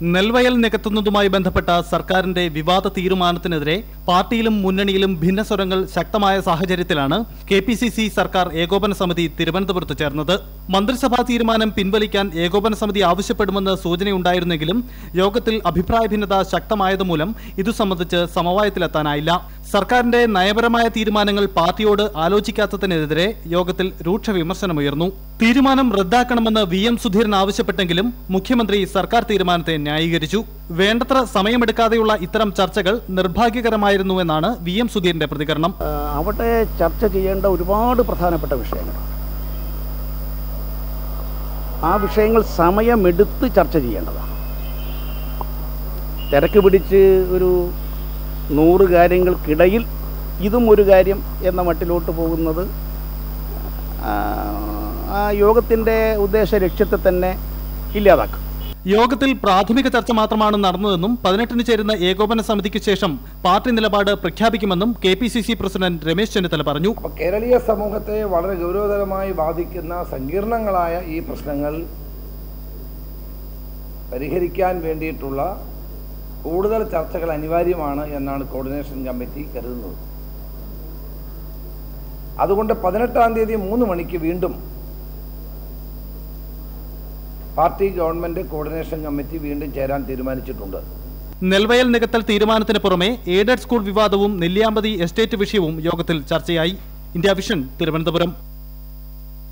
നെൽവയൽ നികത്തുന്നതുമായി ബന്ധപ്പെട്ട സർക്കാരിന്റെ വിവാദ തീരുമാനത്തിനെതിരെ പാർട്ടിയിലും മുന്നണിയിലും ഭിന്നസ്വരങ്ങൾ ശക്തമായ സാഹചര്യത്തിലാണ് കെ സർക്കാർ ഏകോപന സമിതി തിരുവനന്തപുരത്ത് ചേർന്നത്. മന്ത്രിസഭാ തീരുമാനം പിൻവലിക്കാൻ ഏകോപന സമിതി ആവശ്യപ്പെടുമെന്ന് സൂചനയുണ്ടായിരുന്നെങ്കിലും യോഗത്തിൽ അഭിപ്രായ ഭിന്നത ശക്തമായതുമൂലം ഇതു സംബന്ധിച്ച് സമവായത്തിലെത്താനായില്ല. സർക്കാരിന്റെ നയപരമായ തീരുമാനങ്ങൾ പാർട്ടിയോട് ആലോചിക്കാത്തതിനെതിരെ യോഗത്തിൽ രൂക്ഷ വിമർശനമുയർന്നു. തീരുമാനം റദ്ദാക്കണമെന്ന് വി എം സുധീരൻ ആവശ്യപ്പെട്ടെങ്കിലും മുഖ്യമന്ത്രി സർക്കാർ തീരുമാനത്തെ ന്യായീകരിച്ചു. വേണ്ടത്ര സമയമെടുക്കാതെയുള്ള ഇത്തരം ചർച്ചകൾ നിർഭാഗ്യകരമായിരുന്നുവെന്നാണ് വി എം സുധീരന്റെ പ്രതികരണം. അവിടെ ചർച്ച ചെയ്യേണ്ട ഒരുപാട് പ്രധാനപ്പെട്ട വിഷയങ്ങൾ. ആ വിഷയങ്ങൾ സമയമെടുത്ത് ചർച്ച ചെയ്യേണ്ടതാണ്. തിരക്ക് പിടിച്ച് ഒരു നൂറ് കാര്യങ്ങൾക്കിടയിൽ ഇതും ഒരു കാര്യം എന്ന മട്ടിലോട്ട് പോകുന്നത് ആ യോഗത്തിന്റെ ഉദ്ദേശ ലക്ഷ്യത്തെ തന്നെ ഇല്ലാതാക്കും. യോഗത്തിൽ പ്രാഥമിക ചർച്ച മാത്രമാണ് നടന്നതെന്നും പതിനെട്ടിന് ചേരുന്ന ഏകോപന സമിതിക്ക് ശേഷം പാർട്ടി നിലപാട് പ്രഖ്യാപിക്കുമെന്നും K P C C president Ramesh Chennithala പറഞ്ഞു. കേരളീയ സമൂഹത്തെ വളരെ ഗൗരവതരമായി ബാധിക്കുന്ന സങ്കീർണങ്ങളായ ഈ പ്രശ്നങ്ങൾ പരിഹരിക്കാൻ വേണ്ടിയിട്ടുള്ള കൂടുതൽ ചർച്ചകൾ അനിവാര്യമാണ് എന്നാണ് കോർഡിനേഷൻ കമ്മിറ്റി കരുതുന്നത്. അതുകൊണ്ട് പതിനെട്ടാം തീയതി മൂന്ന് മണിക്ക് വീണ്ടും പാർട്ടി ഗവൺമെന്റ് കോർഡിനേഷൻ കമ്മിറ്റി വീണ്ടും ചേരാൻ തീരുമാനിച്ചിട്ടുണ്ട്. നെൽവയൽ നികത്തൽ തീരുമാനത്തിന് പുറമെ എയ്ഡഡ് സ്കൂൾ വിവാദവും നെല്ലിയാമ്പതി എസ്റ്റേറ്റ് വിഷയവും യോഗത്തിൽ ചർച്ചയായി. India vision Thiruvananthapuram.